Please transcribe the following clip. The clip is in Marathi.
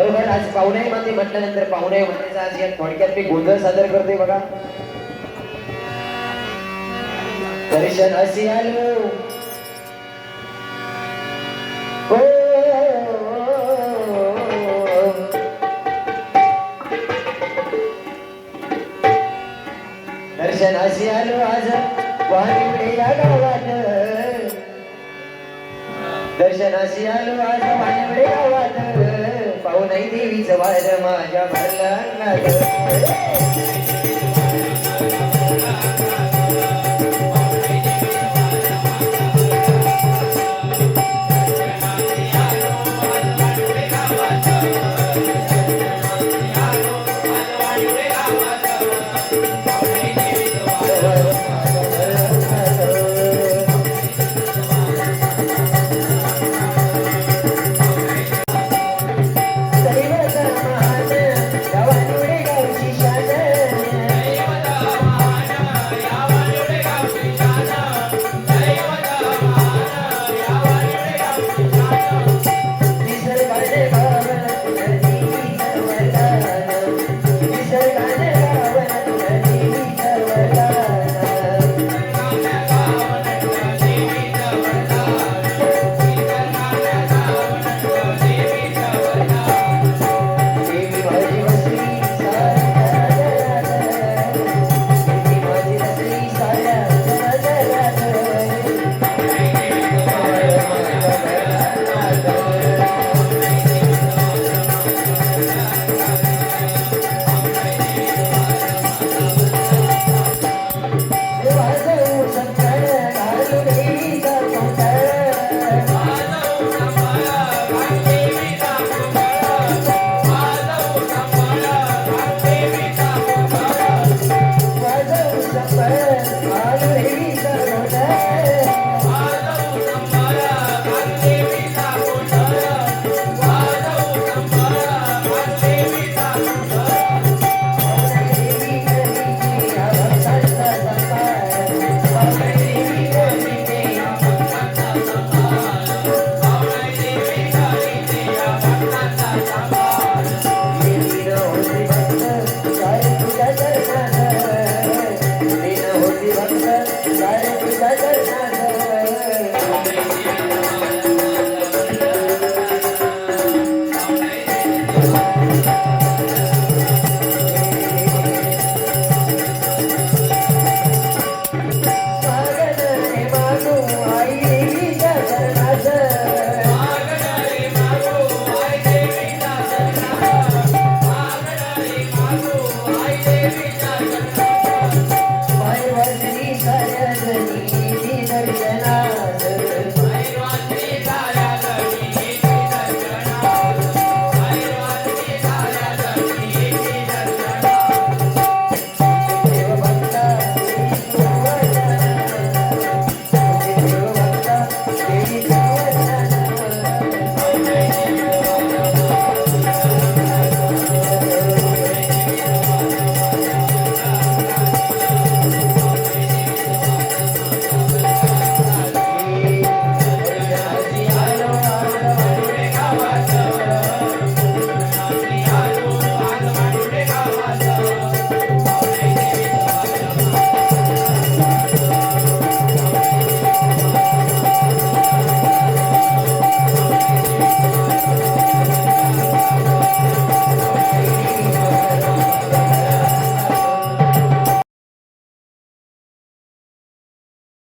बरोबर आज पाहुणे मध्ये म्हटल्यानंतर पाहुणे म्हणण्याचा आज या थोडक्यात मी गोंधळ सादर करते बघा. दर्शन असे आलो हो, दर्शन असे आलो आज वाणिवडे या गावात दर्शनाशी आलो आज वाणिवडे गावात पाहू वार माझ्या भरला